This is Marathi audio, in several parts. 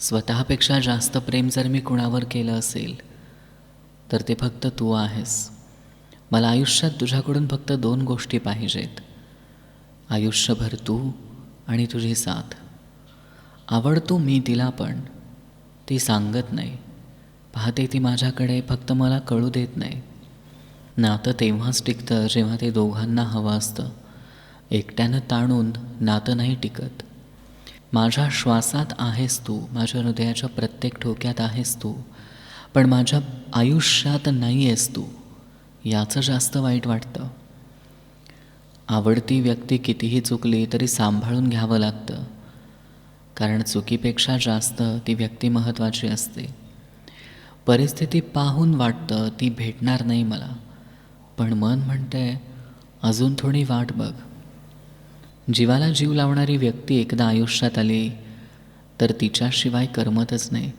स्वतःपेक्षा जास्त प्रेम जर मी कुणावर केलं असेल तर ते फक्त तू आहेस. मला आयुष्यात तुझ्याकडून फक्त दोन गोष्टी पाहिजेत. आयुष्यभर तू आणि तुझी साथ. आवडतो मी तिला पण. ती सांगत नाही. पाहते ती माझ्याकडे फक्त मला कळू देत नाही. नातं तेव्हाच टिकतं जेव्हा ते दोघांना हवं असतं. एकट्यानं ताणून नातं नाही टिकत. माझ्या श्वासात आहेस तू माझ्या हृदयाच्या प्रत्येक ठोक्यात आहेस तू पण माझ्या आयुष्यात नाही आहेस तू याचं जास्त वाईट वाटतं. आवडती व्यक्ती कितीही चुकली तरी सांभाळून घ्यावं लागतं कारण चुकीपेक्षा जास्त ती व्यक्ती महत्त्वाची असते. परिस्थिती पाहून वाटतं ती भेटणार नाही मला पण मन म्हणते अजून थोडी वाट बघ. जीवाला जीव लावणारी व्यक्ती एकदा आयुष्यात आली तर तिच्याशिवाय करमतच नाही.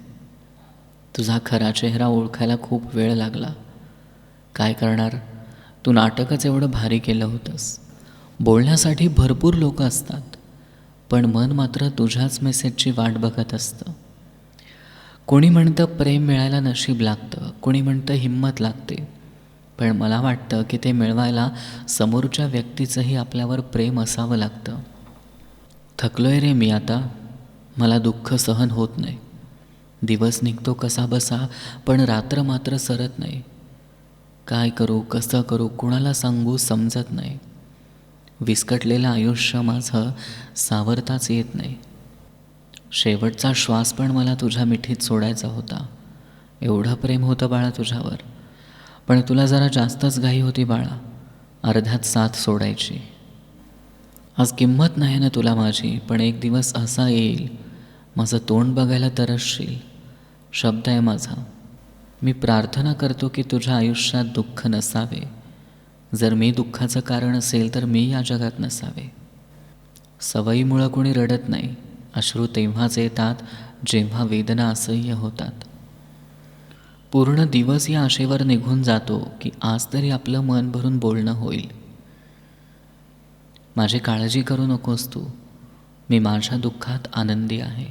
तुझा खरा चेहरा ओळखायला खूप वेळ लागला. काय करणार? तू नाटकच एवढं भारी केलं होतंस. बोलण्यासाठी भरपूर लोक असतात पण मन मात्र तुझ्याच मेसेजची वाट बघत असतं. कोणी म्हणतं प्रेम मिळायला नशीब लागतं कोणी म्हणतं हिंमत लागते. पण मला वाटतं की ते मिळवायला समोरच्या व्यक्तीचंही आपल्यावर प्रेम असावं लागतं. थकलोय रे मी आता. मला दुःख सहन होत नाही. दिवस निघतो कसा बसा पण रात्र मात्र सरत नाही. काय करू कसं करू कुणाला सांगू समजत नाही. विस्कटलेलं आयुष्य माझं सावरताच येत नाही. शेवटचा श्वास पण मला तुझ्या मिठीत सोडायचा होता. एवढं प्रेम होतं बाळा तुझ्यावर. पण तुला जरा जास्तच घाई होती बाळा. अर्ध्यात साथ सोडायची. आज किंमत नाही ना तुला माझी पण एक दिवस असा येईल. माझं तोंड बघायला तरसशील. शब्द आहे माझा. मी प्रार्थना करतो की तुझ्या आयुष्यात दुःख नसावे. जर मी दुःखाचं कारण असेल तर मी या जगात नसावे. सवयीमुळं कोणी रडत नाही. अश्रू तेव्हाच येतात जेव्हा वेदना असह्य होतात. पूर्ण दिवस या आशेवर निघून जातो की आज तरी आपलं मन भरून बोलणं होईल. माझी काळजी करू नकोस तू. मी माझ्या दुःखात आनंदी आहे.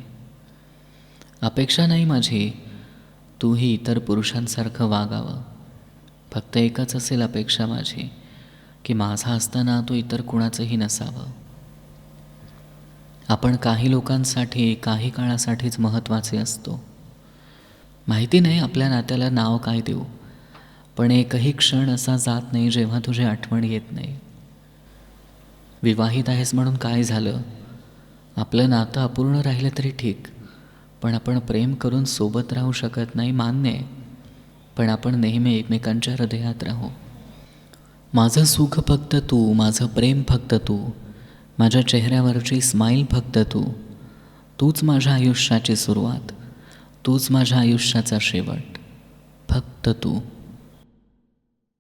अपेक्षा नाही माझी. तूही इतर पुरुषांसारखं वागावं. फक्त एकच असेल अपेक्षा माझी की माझा असताना तू इतर कुणाचंही नसावं. आपण काही लोकांसाठी काही काळासाठीच महत्त्वाचे असतो. माहिती नाही आपल्या नात्याला नाव काय देऊ. पण एकही क्षण असा जात नाही जेव्हा तुझी आठवण येत नाही. विवाहित आहेस म्हणून काय झालं? आपलं नातं अपूर्ण राहिलं तरी ठीक. पण आपण प्रेम करून सोबत राहू शकत नाही मान्य आहे. पण आपण नेहमी एकमेकांच्या हृदयात राहू. माझं सुख फक्त तू माझं प्रेम फक्त तू. माझ्या चेहऱ्यावरची स्माईल फक्त तू. तूच माझ्या आयुष्याची सुरुवात. तूच माझ्या आयुष्याचा शेवट. फक्त तू.